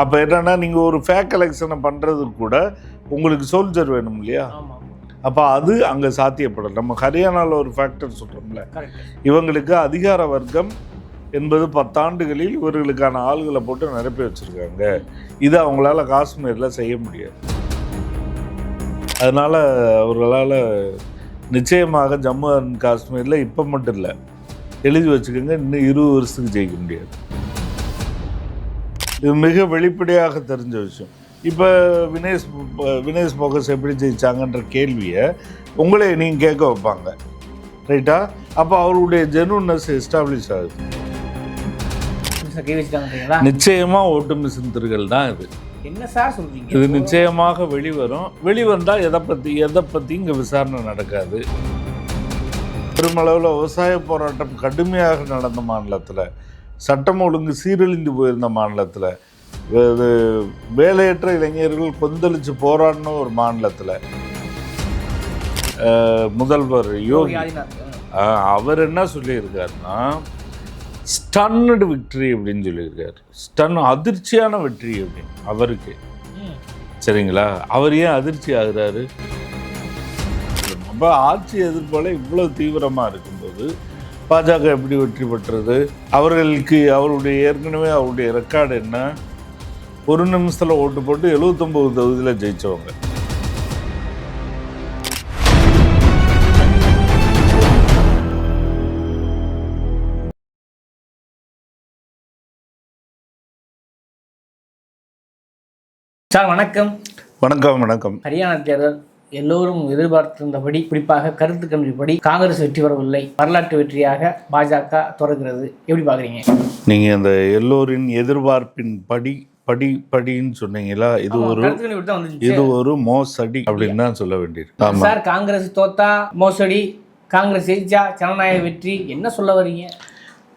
அப்போ என்னன்னா நீங்கள் ஒரு ஃபேக் எலெக்ஷனை பண்ணுறதுக்கு கூட உங்களுக்கு சோல்ஜர் வேணும் இல்லையா? அப்போ அது அங்கே சாத்தியப்படல. நம்ம ஹரியானாவில் ஒரு ஃபேக்டர் சொல்கிறோம்ல இவங்களுக்கு அதிகார வர்க்கம் என்பது பத்தாண்டுகளில் இவர்களுக்கான ஆளுகளை போட்டு நிரப்பி வச்சுருக்காங்க. இது அவங்களால காஷ்மீரில் செய்ய முடியாது. அதனால் அவர்களால் நிச்சயமாக ஜம்மு அண்ட் காஷ்மீரில் இப்போ மட்டும் இல்லை எழுதி வச்சுக்கோங்க இன்னும் இருபது வருஷத்துக்கு ஜெயிக்க முடியாது. இது மிக வெளிப்படையாக தெரிஞ்ச விஷயம். இப்போ வினேஷ் வினேஷ் போகஸ் எப்படி ஜெயிச்சாங்கன்ற கேள்வியை உங்களே நீங்கள் கேட்க வைப்பாங்க. ரைட்டா? அப்போ அவருடைய ஜெனுன்னஸ் எஸ்டாப்ளிஷ் ஆகுது. நிச்சயமாக ஓட்டு மிஷின் திருகள் தான் இது. என்ன சார் சொல்றீங்க? இது நிச்சயமாக வெளிவரும். வெளிவந்தால் எதை பற்றி எதை பற்றி இங்கே விசாரணை நடக்காது. பெருமளவில் விவசாய போராட்டம் கடுமையாக நடந்த மாநிலத்தில் சட்டம் ஒழுங்கு சீரழிந்து போயிருந்த மாநிலத்தில் இது வேலையற்ற இளைஞர்கள் கொந்தளிச்சு போராடின ஒரு மாநிலத்தில் முதல்வர் யோகி அவர் என்ன சொல்லியிருக்காருன்னா ஸ்டன்னடு விக்டரி அப்படின்னு சொல்லியிருக்காரு. ஸ்டன் அதிர்ச்சியான வெற்றி அப்படின்னு அவருக்கு. சரிங்களா? அவர் ஏன் அதிர்ச்சி ஆகுறாரு? அப்போ ஆட்சி எதிர்ப்பால இவ்வளவு தீவிரமாக இருக்கும்போது பாஜக எப்படி வெற்றி பெற்றது? அவர்களுக்கு அவருடைய ஏற்கனவே அவருடைய ரெக்கார்டு என்ன? ஒரு நிமிஷத்தில் ஓட்டு போட்டு எழுபத்தொம்போது தொகுதியில் ஜெயிச்சவங்க. சார் வணக்கம். வணக்கம் வணக்கம். ஹரியானா தேர்தல். எல்லோரும் எதிர்பார்த்திருந்தபடி குறிப்பாக கருத்து கணிப்படி காங்கிரஸ் வெற்றி பெறவில்லை. வரலாற்று வெற்றியாக பாஜக தொடர்கிறது. எப்படி பாக்குறீங்க நீங்கள் அந்த எல்லோரின் எதிர்பார்ப்பின் படி படி படின்னு சொன்னீங்களா? இது ஒரு இது ஒரு மோசடி அப்படின்னு தான் சொல்ல வேண்டியிருக்கு. சார் காங்கிரஸ் தோத்தா மோசடி காங்கிரஸ் ஜெயிச்சா ஜனநாயக வெற்றி என்ன சொல்ல வரீங்க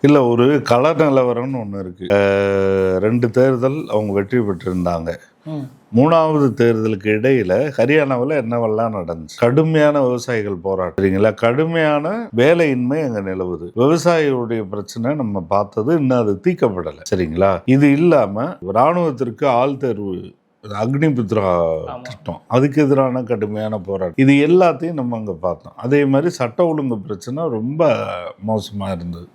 இல்லை ஒரு கள நிலவரம்னு ஒன்று இருக்கு. அஹ், ரெண்டு தேர்தல் அவங்க வெற்றி பெற்றிருந்தாங்க. மூணாவது தேர்தலுக்கு இடையில ஹரியானாவில் என்னவெல்லாம் நடந்துச்சு? கடுமையான விவசாயிகள் போராட்டம். சரிங்களா? கடுமையான வேலையின்மை அங்க நிலவுது. விவசாயிகளுடைய பிரச்சனை நம்ம பார்த்தது இன்னும் அது தீர்க்கப்படலை. சரிங்களா? இது இல்லாம ராணுவத்திற்கு ஆள் தேர்வு அக்னிபுத்ரா. திட்டம். அதுக்கு எதிரான கடுமையான போராட்டம். இது எல்லாத்தையும் நம்ம அங்கே பார்த்தோம். அதே மாதிரி சட்ட ஒழுங்கு பிரச்சனை ரொம்ப மோசமாக இருந்தது.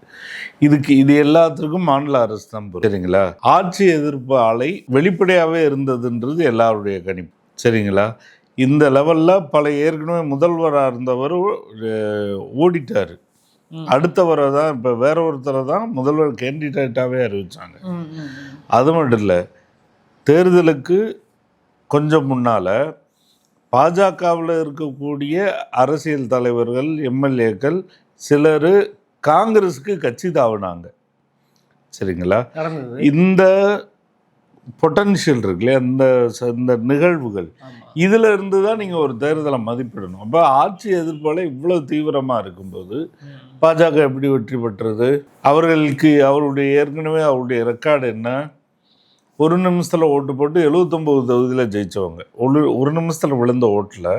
இதுக்கு இது எல்லாத்துக்கும் மாநில அரசு தான். சரிங்களா ஆட்சி எதிர்ப்பு அலை வெளிப்படையாகவே இருந்ததுன்றது எல்லாருடைய கணிப்பு சரிங்களா இந்த லெவலில் பல ஏற்கனவே முதல்வராக இருந்தவர் ஓடிட்டார். அடுத்தவரை தான் இப்போ வேற ஒருத்தரை தான் முதல்வர் கேண்டிடேட்டாகவே ம். அது மட்டும் இல்லை தேர்தலுக்கு கொஞ்சம் முன்னால் பாஜகவில் இருக்கக்கூடிய அரசியல் தலைவர்கள் எம்எல்ஏக்கள் சிலர் காங்கிரஸுக்கு கட்சி தாவினாங்க. சரிங்களா? இந்த பொட்டன்ஷியல் இருக்குல்லையா? இந்த இந்த நிகழ்வுகள். இதில் இருந்து தான் நீங்கள் ஒரு தேர்தலை மதிப்பிடணும். அப்போ ஆட்சி எதிர்ப்பால் இவ்வளோ தீவிரமாக இருக்கும்போது. பாஜக எப்படி வெற்றி பெற்றது? அவர்களுக்கு அவருடைய ஏற்கனவே அவருடைய ரெக்கார்டு என்ன? ஒரு நிமிஷத்தில் ஓட்டு போட்டு எழுபத்தொம்போது தொகுதியில் ஜெயிச்சவங்க. ஒரு ஒரு நிமிஷத்தில் விழுந்த ஓட்டில்.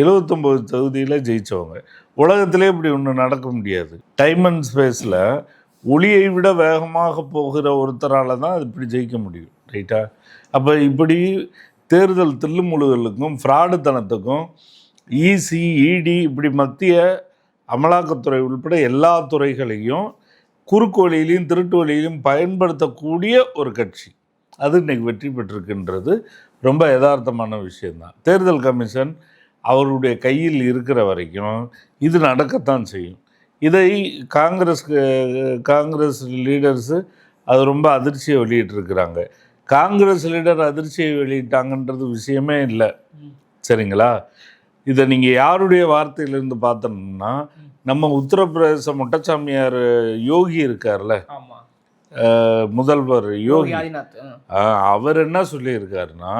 எழுபத்தொம்போது தொகுதியில் ஜெயித்தவங்க உலகத்திலே இப்படி ஒன்று நடக்க முடியாது. டைம் அண்ட் ஸ்பேஸில் ஒளியை விட வேகமாக போகிற ஒருத்தரால் தான் அது இப்படி ஜெயிக்க முடியும். ரைட்டா? அப்போ இப்படி தேர்தல் தில்லுமுழுகளுக்கும் ஃப்ராடுத்தனத்துக்கும் இசி இடி இப்படி மத்திய அமலாக்கத்துறை உள்பட எல்லா துறைகளையும் குறுக்கு வழியிலையும் திருட்டு வழியிலையும் பயன்படுத்தக்கூடிய ஒரு கட்சி. அது இன்றைக்கி வெற்றி பெற்றிருக்குன்றது. ரொம்ப யதார்த்தமான விஷயந்தான் தேர்தல் கமிஷன் அவருடைய கையில் இருக்கிற வரைக்கும் இது நடக்கத்தான் செய்யும். இதை காங்கிரஸ் காங்கிரஸ் லீடர்ஸு அது ரொம்ப அதிர்ச்சியை வெளியிட்டிருக்கிறாங்க. காங்கிரஸ் லீடர் அதிர்ச்சியை வெளியிட்டாங்கன்றது விஷயமே இல்லை. சரிங்களா? இதை நீங்கள் யாருடைய வார்த்தையிலேருந்து பார்த்தோம்னா நம்ம உத்தரப்பிரதேச மொட்டச்சாமியார் யோகி இருக்கார்ல? முதல்வர் யோகி. அவர் என்ன சொல்லியிருக்காருன்னா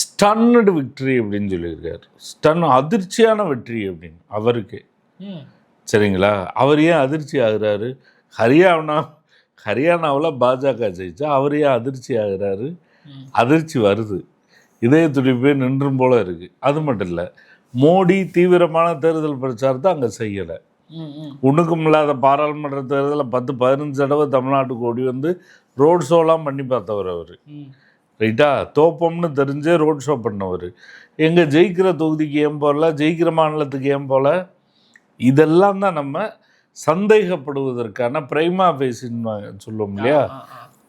ஸ்டன்னடு விக்டரி அப்படின்னு சொல்லியிருக்காரு. ஸ்டன் அதிர்ச்சியான வெற்றி அப்படின்னு அவருக்கு. சரிங்களா? அவர் ஏன் அதிர்ச்சி ஆகுறாரு? ஹரியானா ஹரியானாவில் பாஜக ஜெயிச்சா அவர் ஏன் அதிர்ச்சி ஆகுறாரு. அதிர்ச்சி வருது. இதய துடிப்பே நின்றும் போல இருக்கு. அது மட்டும் இல்லை மோடி தீவிரமான தேர்தல் பிரச்சாரத்தை அங்கே செய்யலை. ஒன்றுக்கும் இல்லாத பாராளுமன்ற தேர்தலில் பத்து பதினஞ்சு தடவை தமிழ்நாட்டுக்கு ஓடி வந்து ரோட் ஷோலாம் பண்ணி பார்த்தவர் அவர். ரைட்டா? தோப்பம்னு தெரிஞ்சே ரோட் ஷோ பண்ணவர். எங்கே ஜெயிக்கிற தொகுதிக்கு ஏன் போகல ஜெயிக்கிற மாநிலத்துக்கு ஏன் போகல இதெல்லாம் தான் நம்ம சந்தேகப்படுவதற்கான பிரைமா பேசின்னு சொல்லுவோம் இல்லையா.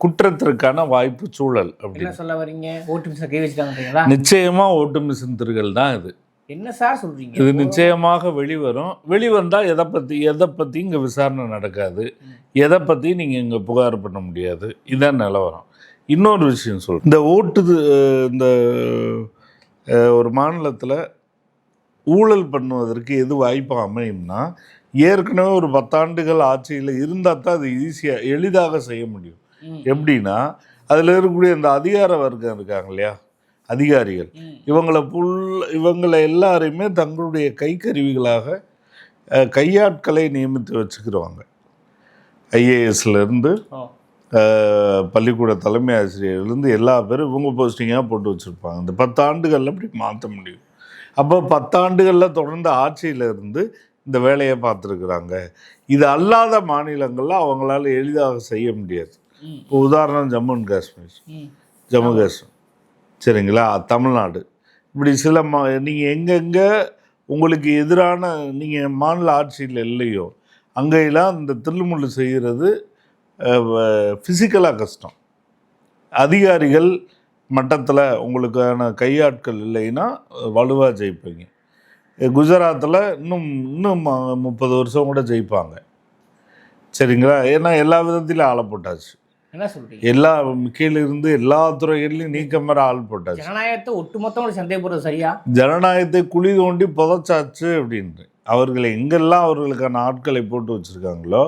குற்றத்திற்கான வாய்ப்பு சூழல் அப்படின்னு. சொல்ல வரீங்க? ஓட்டு மிஷினை கை வச்சுட்டாங்கன்றீங்களா நிச்சயமா ஓட்டு மிஷின் திருகள் தான் இது. என்ன சார் சொல்றீங்க? இது நிச்சயமாக வெளிவரும். வெளிவந்தால் எதை பற்றி எதை பற்றி இங்கே விசாரணை நடக்காது. எதை பற்றி நீங்கள் இங்கே புகார் பண்ண முடியாது. இதான் நிலவரம். இன்னொரு விஷயம் சொல் இந்த ஓட்டு அஹ், இந்த ஒரு மாநிலத்தில் ஊழல் பண்ணுவதற்கு எது வாய்ப்பு அமையும்னா ஏற்கனவே ஒரு பத்தாண்டுகள் ஆட்சியில் இருந்தால் தான் அது ஈஸியாக எளிதாக செய்ய முடியும். எப்படின்னா அதில் இருக்கக்கூடிய இந்த அதிகார வர்க்கம் இருக்காங்க இல்லையா? அதிகாரிகள். இவங்களை புல் இவங்களை எல்லாரையுமே தங்களுடைய கைக்கருவிகளாக கையாட்களை நியமித்து வச்சுக்கிறவாங்க ஐஏஎஸ்லேருந்து பள்ளிக்கூட தலைமை ஆசிரியர்லேருந்து எல்லா பேரும் இவங்க போஸ்டிங்காக போட்டு வச்சுருப்பாங்க. இந்த பத்தாண்டுகளில் அப்படி மாற்ற முடியும். அப்போ பத்தாண்டுகளில் தொடர்ந்து ஆட்சியில் இருந்து இந்த வேலையை பார்த்துருக்குறாங்க. இது அல்லாத மாநிலங்களில் அவங்களால எளிதாக செய்ய முடியாது. இப்போ உதாரணம் ஜம்மு அண்ட் காஷ்மீர். ஜம்மு காஷ்மீர். சரிங்களா? தமிழ்நாடு. இப்படி சில மா நீங்கள் எங்கெங்கே உங்களுக்கு எதிரான நீங்கள் மாநில ஆட்சியில் இல்லையோ அங்கெல்லாம் இந்த தில்லுமுள்ளு செய்கிறது ஃபிசிக்கலாக கஷ்டம். அதிகாரிகள் மட்டத்தில் உங்களுக்கான கையாட்கள் இல்லைன்னா வலுவாக ஜெயிப்பீங்க. குஜராத்தில் இன்னும் இன்னும் முப்பது வருஷம் கூட ஜெயிப்பாங்க. சரிங்களா? ஏன்னா எல்லா விதத்திலும் ஆளை போட்டாச்சு. என்ன சொல்றீங்க? எல்லா கீழே இருந்து எல்லா துறைகள்லையும் நீக்கம் வர ஆள் போட்டாச்சு. ஜனநாயகத்தை ஒட்டுமொத்தம் சந்தேகப்படுறது சரியா? ஜனநாயகத்தை குழி தோண்டி புதைச்சாச்சு அப்படின்ட்டு. அவர்களை எங்கெல்லாம் அவர்களுக்கான ஆட்களை போட்டு வச்சுருக்காங்களோ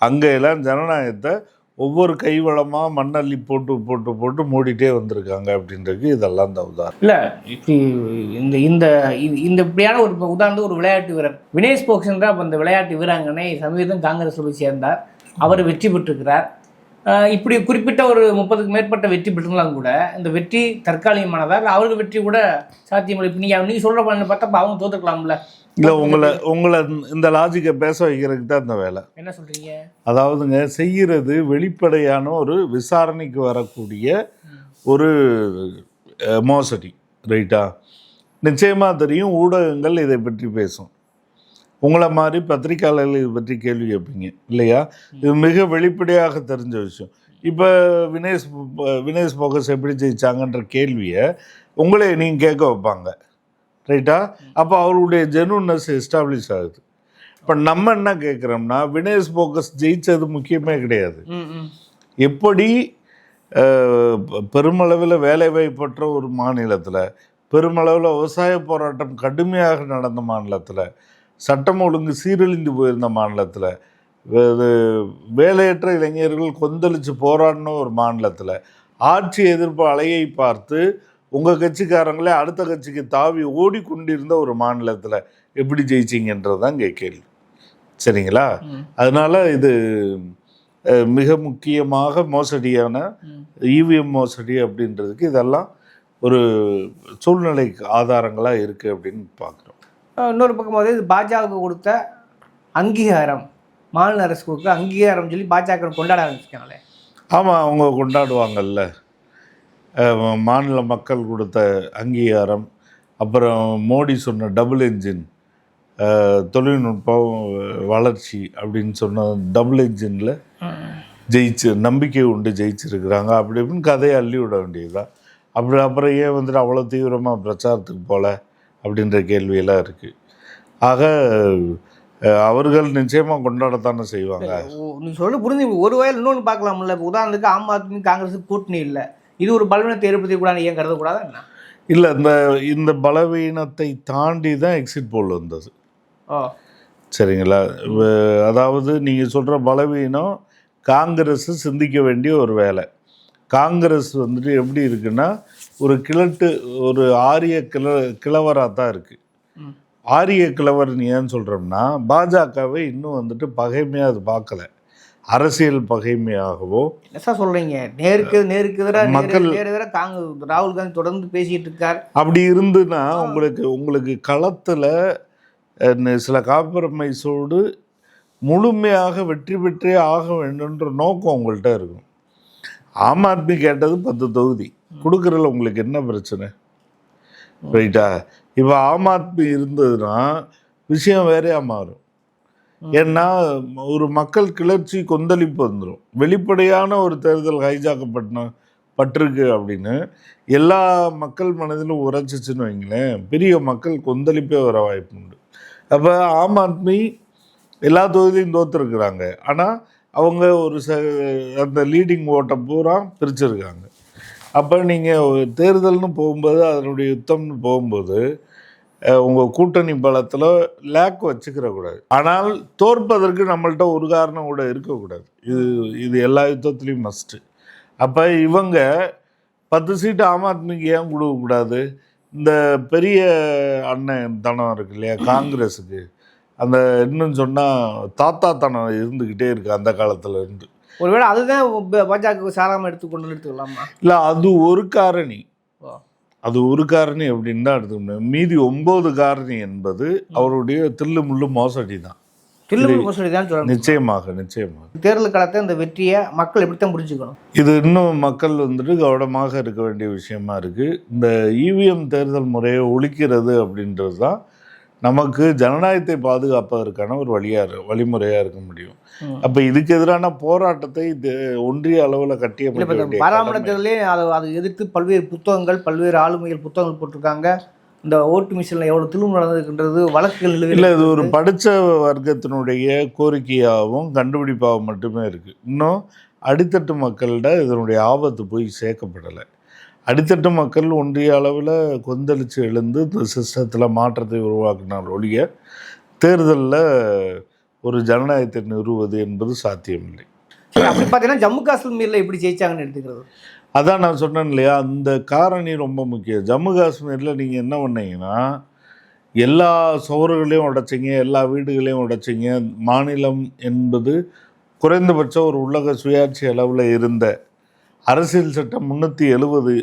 அங்கெல்லாம் ஜனநாயகத்தை ஒவ்வொரு கைவளமாக மண்ணள்ளி போட்டு போட்டு போட்டு மூடிட்டே வந்திருக்காங்க அப்படின்றதுக்கு இதெல்லாம் தான் உதாரணம். இல்லை இந்த இந்த இந்த- இந்த இப்படியான ஒரு உதாரணத்துக்கு ஒரு விளையாட்டு வீரர். வினேஷ் போக்சன் தான் அந்த விளையாட்டு வீராங்கனை சமீபம் காங்கிரஸ் போய் சேர்ந்தார். அவர் வெற்றி பெற்றிருக்கிறார். இப்படி குறிப்பிட்ட ஒரு முப்பதுக்கு மேற்பட்ட வெற்றி பெற்றிருந்தாலும் கூட இந்த வெற்றி தற்காலிகமானதா? இல்லை அவருக்கு வெற்றி கூட சாத்தியமில்லை. இப்போ நீங்கள் நீங்கள் சொல்கிற பண்ண பார்த்தா அவங்க தோத்துக்கலாம்ல இல்லை உங்களை உங்களை இந்த லாஜிக்கை பேச வைக்கிறதுக்கு தான் இந்த வேலை. என்ன சொல்றீங்க? அதாவதுங்க செய்கிறது வெளிப்படையான ஒரு விசாரணைக்கு வரக்கூடிய ஒரு மோசடி ரைட்டா நிச்சயமாக தெரியும் ஊடகங்கள் இதை பற்றி பேசும். உங்களை மாதிரி பத்திரிக்கையாளர்கள் இதை பற்றி கேள்வி கேட்பீங்க இல்லையா? இது மிக வெளிப்படையாக தெரிஞ்ச விஷயம். இப்போ வினேஷ் வினேஷ் போகஸ் எப்படி ஜெயிச்சாங்கன்ற கேள்வியை உங்களே நீங்கள் கேட்க வைப்பாங்க. ரைட்டா அப்போ அவருடைய ஜெனுன்னஸ் எஸ்டாப்ளிஷ் ஆகுது. இப்போ நம்ம என்ன கேட்குறோம்னா வினேஷ் போகஸ் ஜெயிச்சது முக்கியமே கிடையாது. எப்படி பெருமளவில் வேலைவாய்ப்பற்ற ஒரு மாநிலத்தில் பெருமளவில் விவசாய போராட்டம் கடுமையாக நடந்த மாநிலத்தில் சட்டம் ஒழுங்கு சீரழிந்து போயிருந்த மாநிலத்தில் வேலையற்ற இளைஞர்கள் கொந்தளித்து போராடின ஒரு மாநிலத்தில் ஆட்சி எதிர்ப்பு அலையை பார்த்து உங்கள் கட்சிக்காரங்களே அடுத்த கட்சிக்கு தாவி ஓடிக்கொண்டிருந்த ஒரு மாநிலத்தில் எப்படி ஜெயிச்சிங்கன்றது தான் இங்கே கேள்வி. சரிங்களா. அதனால இது மிக முக்கியமாக மோசடியான. இவிஎம் மோசடி அப்படின்றதுக்கு இதெல்லாம் ஒரு சூழ்நிலை ஆதாரங்களாக இருக்குது அப்படின்னு பார்க்குறோம் இன்னொரு பக்கம் வந்து இது பாஜகவுக்கு கொடுத்த அங்கீகாரம் மாநில அரசு கொடுத்த அங்கீகாரம் சொல்லி பாஜக கொண்டாட ஆரம்பிச்சிருக்காங்களே ஆமாம் அவங்க கொண்டாடுவாங்கல்ல. மாநில மக்கள் கொடுத்த அங்கீகாரம் அப்புறம் மோடி சொன்ன டபுள் என்ஜின் தொழில்நுட்பம் வளர்ச்சி அப்படின்னு சொன்ன டபுள் என்ஜினில் ஜெயிச்சு நம்பிக்கை உண்டு ஜெயிச்சிருக்கிறாங்க. அப்படி இப்படின்னு கதையை அள்ளி விட வேண்டியதுதான். அப்படி அப்புறம் ஏன் வந்துட்டு அவ்வளோ தீவிரமாக பிரச்சாரத்துக்கு போகல அப்படின்ற கேள்வியெல்லாம் இருக்குது ஆக அவர்கள் நிச்சயமாக கொண்டாடத்தானே செய்வாங்க. நீ சொல்ல புரிஞ்சு ஒரு வயல் இன்னொன்று பார்க்கலாம்ல. உதாரணத்துக்கு ஆம் ஆத்மி காங்கிரஸ் கூட்டணி இல்லை. இது ஒரு பலவீனத்தை ஏற்படுத்தி கூடாது ஏன் கருதக்கூடாதா என்ன? இல்லை இந்த இந்த பலவீனத்தை தாண்டி தான் எக்ஸிட் போல் வந்தது. சரிங்களா? அதாவது நீங்கள் சொல்கிற பலவீனம் காங்கிரஸ் சிந்திக்க வேண்டிய ஒரு வேலை. காங்கிரஸ் வந்துட்டு எப்படி இருக்குன்னா ஒரு கிழட்டு ஒரு ஆரிய கிள கிழவராக தான் இருக்குது. ஆரிய கிழவர்னு ஏன் சொல்கிறோம்னா பாஜகவை இன்னும் வந்துட்டு பகைமையாக அது பார்க்கல. அரசியல் பகைமையாகவோ என்ன சார் சொல்றீங்க? நேருக்கு நேருக்கு எதிராக மக்கள்- எதிராக காங்கிரஸ் ராகுல் காந்தி தொடர்ந்து பேசிட்டு இருக்கார். அப்படி இருந்துன்னா உங்களுக்கு உங்களுக்கு களத்தில் சில காம்ப்ரமைஸோடு முழுமையாக வெற்றி பெற்றே ஆக வேண்டும்ன்ற நோக்கம் உங்கள்கிட்ட இருக்கும். ஆம் ஆத்மி கேட்டது பத்து தொகுதி. கொடுக்குறதுல உங்களுக்கு என்ன பிரச்சனை? ரைட்டா? இப்போ ஆம் ஆத்மி இருந்ததுன்னா விஷயம் வேறையா மாறும். ஏன்னா ஒரு மக்கள் கிளர்ச்சி கொந்தளிப்பு வந்துடும் வெளிப்படையான ஒரு தேர்தல் ஹைஜாக்கப்பட்ட பட்டிருக்கு அப்படின்னு எல்லா மக்கள் மனதிலும் உரைச்சிச்சுன்னு வைங்களேன் பெரிய மக்கள் கொந்தளிப்பே வர வாய்ப்பு உண்டு. அப்போ ஆம் ஆத்மி எல்லா தொகுதியும் தோத்துருக்குறாங்க. ஆனால் அவங்க ஒரு ச அந்த லீடிங் ஓட்டை பூரா பிரிச்சிருக்காங்க. அப்போ நீங்கள் தேர்தல்னு போகும்போது அதனுடைய யுத்தம்னு போகும்போது உங்கள் கூட்டணி பலத்தில் லேக் வச்சுக்கிற கூடாது ஆனால் தோற்பதற்கு நம்மள்ட்ட ஒரு காரணம் கூட இருக்கக்கூடாது. இது இது எல்லா யுத்தத்துலேயும் மஸ்ட்டு அப்போ இவங்க பத்து சீட்டு ஆம் ஆத்மிக்கு ஏன் கொடுக்கக்கூடாது? இந்த பெரிய அண்ணன் தனம் இருக்கு இல்லையா காங்கிரஸுக்கு. அந்த இன்னும் சொன்னால் தாத்தா தனம் இருந்துக்கிட்டே இருக்கு அந்த காலத்துல இருந்து. ஒருவேளை அதுதான் பாஜக சாராம எடுத்துக்கொண்டு எடுத்துக்கலாமா இல்லை அது ஒரு காரணி. அது ஒரு காரணி அப்படின்னு தான் எடுத்துக்க முடியும். மீதி ஒன்பது காரணி என்பது அவருடைய தில்லு முள்ளு மோசடி தான். தில்லுமுல் மசூதி தான் சொல்லணும் நிச்சயமாக நிச்சயமாக. தேர்தல் காலத்தை இந்த வெற்றியை மக்கள் எப்படித்தான் புரிஞ்சுக்கணும்? இது இன்னும் மக்கள் வந்துட்டு கவனமாக இருக்க வேண்டிய விஷயமா இருக்கு. இந்த இவிஎம் தேர்தல் முறையை ஒழிக்கிறது அப்படின்றது தான் நமக்கு ஜனநாயகத்தை பாதுகாப்பதற்கான ஒரு வழியா இரு- வழிமுறையா இருக்க முடியும். அப்ப இதுக்கு எதிரான போராட்டத்தை இது ஒன்றிய அளவுல கட்டிய தேர்தலே அதை அதை எதிர்த்து பல்வேறு புத்தகங்கள் பல்வேறு ஆளுமைகள் புத்தகங்கள் போட்டிருக்காங்க. இந்த ஓட்டு மிஷினில் எவ்வளோ திரும்ப நடந்திருக்கின்றது வழக்குகள் இல்ல இது ஒரு. படிச்ச வர்க்கத்தினுடைய கோரிக்கையாகவும் கண்டுபிடிப்பாகவும் மட்டுமே இருக்கு. இன்னும் அடித்தட்டு மக்கள்கிட்ட இதனுடைய ஆபத்து போய் சேர்க்கப்படலை. அடித்தட்டு மக்கள் ஒன்றிய அளவில் கொந்தளிச்சு எழுந்து இந்த சிஸ்டத்தில் மாற்றத்தை உருவாக்கினால் ஒழிய தேர்தலில் ஒரு ஜனநாயகத்தை நிறுவுவது என்பது சாத்தியமில்லை. அப்படி பார்த்தீங்கன்னா ஜம்மு காஷ்மீரில் எப்படி ஜெயிச்சாங்கன்னு எடுத்துக்கிறது. அதான் நான் சொன்னேன் இல்லையா அந்த காரணி ரொம்ப முக்கியம். ஜம்மு காஷ்மீரில் நீங்கள் என்ன பண்ணீங்கன்னா எல்லா சுவர்களையும் உடைச்சிங்க எல்லா வீடுகளையும் உடைச்சிங்க. மாநிலம் என்பது குறைந்தபட்சம் ஒரு உலக சுயாட்சி அளவில் இருந்த அரசியல் சட்டம் முந்நூற்றி எழுபது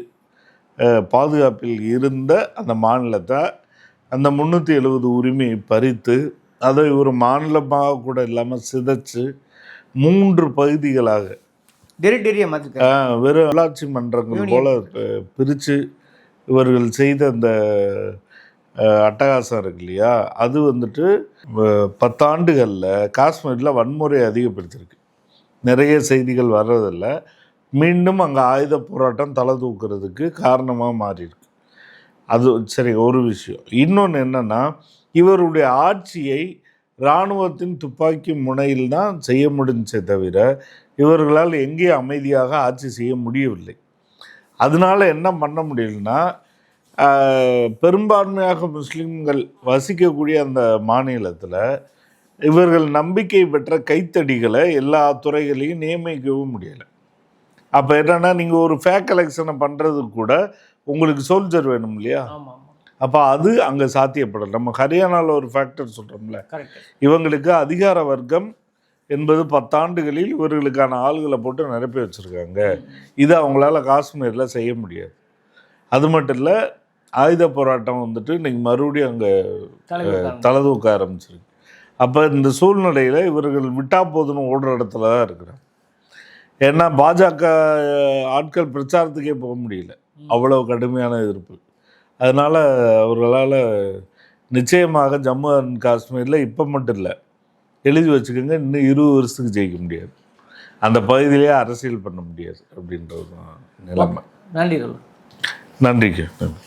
பாதுகாப்பில் இருந்த அந்த மாநிலத்தை அந்த முந்நூற்றி எழுபது உரிமையை பறித்து அதை ஒரு மாநிலமாக கூட இல்லாமல் சிதைச்சு மூன்று பகுதிகளாக வெறும் உள்ளாட்சி மன்றங்கள். போல பிரித்து இவர்கள் செய்த அந்த அட்டகாசம் இருக்கு இல்லையா? அது வந்துட்டு பத்தாண்டுகளில் காஷ்மீரில் வன்முறை அதிகப்படுத்திருக்கு நிறைய செய்திகள் வர்றதில்ல. மீண்டும் அங்கே ஆயுத போராட்டம் தலை தூக்குறதுக்கு காரணமாக மாறியிருக்கு. அது சரி ஒரு விஷயம். இன்னொன்று என்னன்னா இவருடைய ஆட்சியை இராணுவத்தின் துப்பாக்கி முனையில் தான் செய்ய முடிஞ்சே தவிர இவர்களால் எங்கேயும் அமைதியாக ஆட்சி செய்ய முடியவில்லை. அதனால என்ன பண்ண முடியலன்னா பெரும்பான்மையாக முஸ்லீம்கள் வசிக்கக்கூடிய அந்த மாநிலத்தில் இவர்கள் நம்பிக்கை பெற்ற கைத்தடிகளை எல்லா துறைகளையும் நியமிக்கவும் முடியலை. அப்போ என்னன்னா நீங்கள் ஒரு ஃபேக் எலெக்ஷனை பண்ணுறதுக்கு கூட உங்களுக்கு சோல்ஜர் வேணும் இல்லையா? அப்போ அது அங்கே சாத்தியப்படலை. நம்ம ஹரியானாவில் ஒரு ஃபேக்டர் சொல்கிறோம்ல இவங்களுக்கு அதிகார வர்க்கம் என்பது பத்தாண்டுகளில் இவர்களுக்கான ஆள்களை போட்டு நிரப்பி வச்சுருக்காங்க. இது அவங்களால காஷ்மீரில் செய்ய முடியாது. அது மட்டும் இல்லை ஆயுத போராட்டம் வந்துட்டு இன்னைக்கு மறுபடியும் அங்கே தலை தூக்க ஆரம்பிச்சிருக்கு. அப்போ இந்த சூழ்நிலையில் இவர்கள் விட்டா போதுன்னு ஓடுற இடத்துல தான் இருக்கிறாங்க. ஏன்னா பாஜக ஆட்கள் பிரச்சாரத்துக்கே போக முடியல. அவ்வளோ கடுமையான எதிர்ப்பு. அதனால் அவர்களால் நிச்சயமாக ஜம்மு அண்ட் காஷ்மீரில் இப்போ மட்டும் இல்லை எழுதி வச்சுக்கோங்க இன்னும் இருபது வருஷத்துக்கு ஜெயிக்க முடியாது. அந்த பகுதியிலே அரசியல் பண்ண முடியாது அப்படின்றது தான் நிலைமை. நன்றி. நன்றிக்கு நன்றி.